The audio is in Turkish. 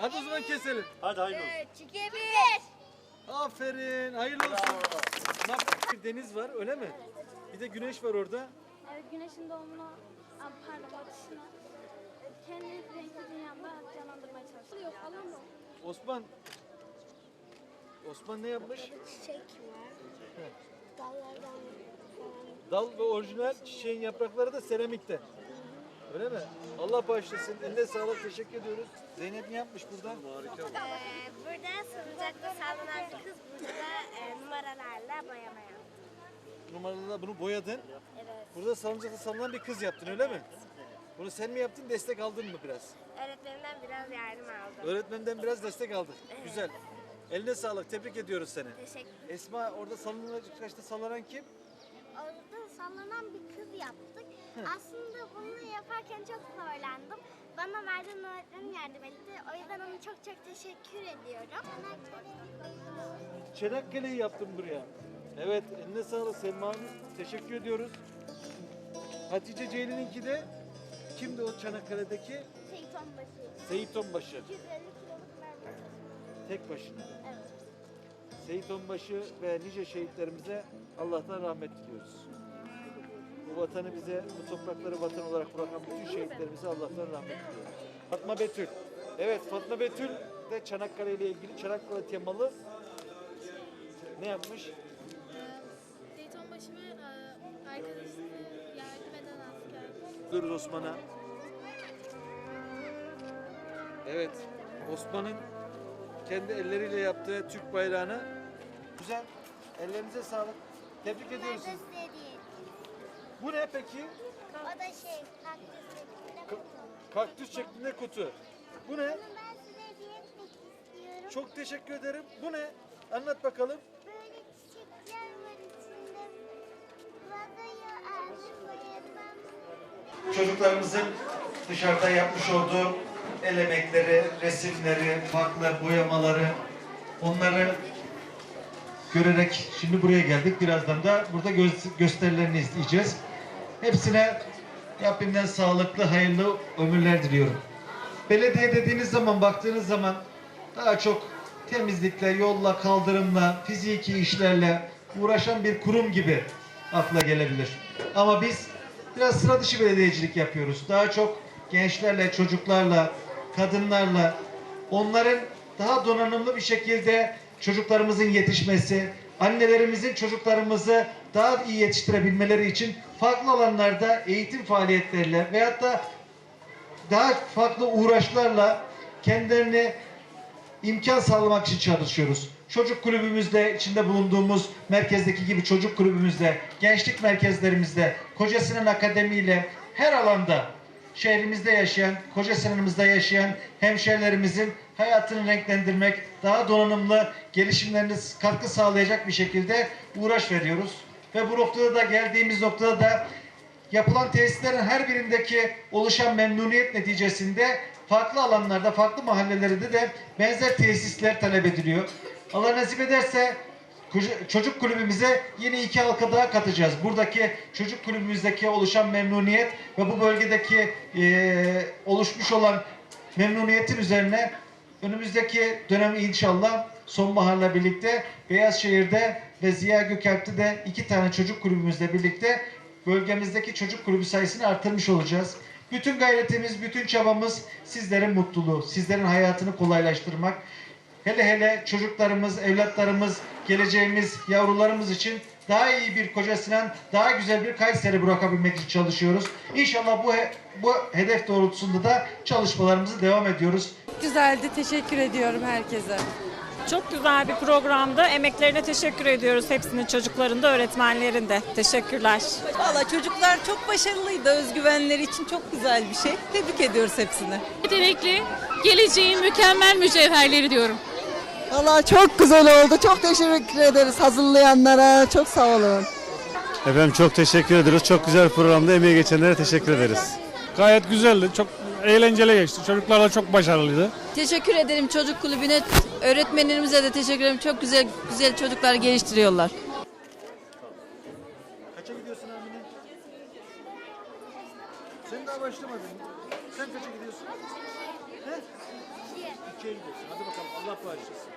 Hadi o zaman keselim. Hadi hayırlı olsun. Üç, iki, bir. Aferin. Hayırlı olsun. Ne yap- Bir deniz var öyle mi? Bir de güneş var orada. Evet, güneşin doğumunu, Aa, pardon batışını kendi renkli dünyamda canlandırmaya çalışıyorum. Yok mı? Osman. Osman ne yapmış? Çiçek var. Dallardan falan. Dal ve orijinal çiçeğin yaprakları da seramikte. Öyle mi? Allah bağışlasın. Eline sağlık. Teşekkür ediyoruz. Zeynep ne yapmış burada? Harika. Ee, burada salıncakta sallanan bir kız burada e, numaralarla boyama yaptı. Numaralı bunu boyadın. Evet. Burada salıncakta sallanan bir kız yaptın öyle mi? Bunu sen mi yaptın? Destek aldın mı biraz? Öğretmenimden biraz yardım aldım. Öğretmenden biraz destek aldık. Güzel. Eline sağlık. Tebrik ediyoruz seni. Teşekkür Esma orada sallanacak sallanan kim? Orada sallanan bir kız yaptık. Aslında bunu yaparken çok zorlandım. Bana verdiğin öğretmenim yardım etti. O yüzden ona çok çok teşekkür ediyorum. Çanakkale'yi yaptım buraya. Evet, eline sağlık Selma Hanım. Teşekkür ediyoruz. Hatice Ceylin'inki de kimdi o Çanakkale'deki? Seytonbaşı. Seyit Onbaşı. 250 kiloluk mermi. Tek başına. Evet. Seyit Onbaşı ve nice şehitlerimize Allah'tan rahmet diliyoruz. Bu vatanı bize, bu toprakları vatan olarak bırakan bütün şehitlerimize Allah'tan rahmet diliyoruz. Fatma Betül. Evet, Fatma Betül de Çanakkale ile ilgili Çanakkale temalı ne yapmış? Dayton başı ve arkadaşını yardım eden asker. Diyoruz Osman'a. Evet, Osman'ın kendi elleriyle yaptığı Türk bayrağını güzel. Ellerinize sağlık. Tebrik ediyoruz sizi. Bu ne peki? O da şey, kaktüs şeklinde kutu. Kaktüs şeklinde kutu. Bu ne? Bunu ben size hediye etmek istiyorum. Çok teşekkür ederim. Bu ne? Anlat bakalım. Böyle çiçekler var içinde. Vadaya ağacı. Çocuklarımızın dışarıda yapmış olduğu el emekleri, resimleri, farklı boyamaları onları görerek şimdi buraya geldik. Birazdan da burada gö- gösterilerini izleyeceğiz. Hepsine Rabbimden sağlıklı, hayırlı ömürler diliyorum. Belediye dediğiniz zaman, baktığınız zaman daha çok temizlikle, yolla, kaldırımla, fiziki işlerle uğraşan bir kurum gibi akla gelebilir. Ama biz biraz sıra dışı belediyecilik yapıyoruz. Daha çok gençlerle, çocuklarla, kadınlarla, onların daha donanımlı bir şekilde çocuklarımızın yetişmesi, annelerimizin çocuklarımızı daha iyi yetiştirebilmeleri için farklı alanlarda eğitim faaliyetleriyle veyahut da daha farklı uğraşlarla kendilerini imkan sağlamak için çalışıyoruz. Çocuk kulübümüzde, içinde bulunduğumuz merkezdeki gibi çocuk kulübümüzde, gençlik merkezlerimizde, Koca Sinan Akademi ile her alanda şehrimizde yaşayan, Koca Sinan'ımızda yaşayan hemşerilerimizin hayatını renklendirmek, daha donanımlı gelişimlerine katkı sağlayacak bir şekilde uğraş veriyoruz. Ve bu noktada da geldiğimiz noktada da yapılan tesislerin her birindeki oluşan memnuniyet neticesinde farklı alanlarda, farklı mahallelerde de benzer tesisler talep ediliyor. Allah nasip ederse çocuk kulübümüze yeni iki halka daha katacağız. Buradaki çocuk kulübümüzdeki oluşan memnuniyet ve bu bölgedeki eee, oluşmuş olan memnuniyetin üzerine önümüzdeki dönem inşallah sonbaharla birlikte Beyazşehir'de ve Ziya Gökalp'te de iki tane çocuk kulübümüzle birlikte bölgemizdeki çocuk kulübü sayısını artırmış olacağız. Bütün gayretimiz, bütün çabamız sizlerin mutluluğu, sizlerin hayatını kolaylaştırmak. Hele hele çocuklarımız, evlatlarımız, geleceğimiz, yavrularımız için daha iyi bir Koca Sinan, daha güzel bir Kayseri bırakabilmek için çalışıyoruz. İnşallah bu he- bu hedef doğrultusunda da çalışmalarımızı devam ediyoruz. Güzeldi. Teşekkür ediyorum herkese. Çok güzel bir programdı. Emeklerine teşekkür ediyoruz hepsinin çocukların da öğretmenlerin de. Teşekkürler. Valla çocuklar çok başarılıydı. Özgüvenleri için çok güzel bir şey. Tebrik ediyoruz hepsini. yetenekli, geleceğin mükemmel mücevherleri diyorum. Valla çok güzel oldu. Çok teşekkür ederiz hazırlayanlara. Çok sağ olun. Efendim çok teşekkür ederiz. Çok güzel programda emeği geçenlere teşekkür ederiz. Gayet güzeldi. Çok eğlenceli geçti. Çocuklar da çok başarılıydı. Teşekkür ederim çocuk kulübüne, öğretmenlerimize de teşekkür ederim. Çok güzel güzel çocuklar geliştiriyorlar. Kaça gidiyorsun Amine? Sen daha başlamadın. Sen kaça gidiyorsun? He? İki. İkiye gidiyorsun. Hadi bakalım Allah bağışlasın.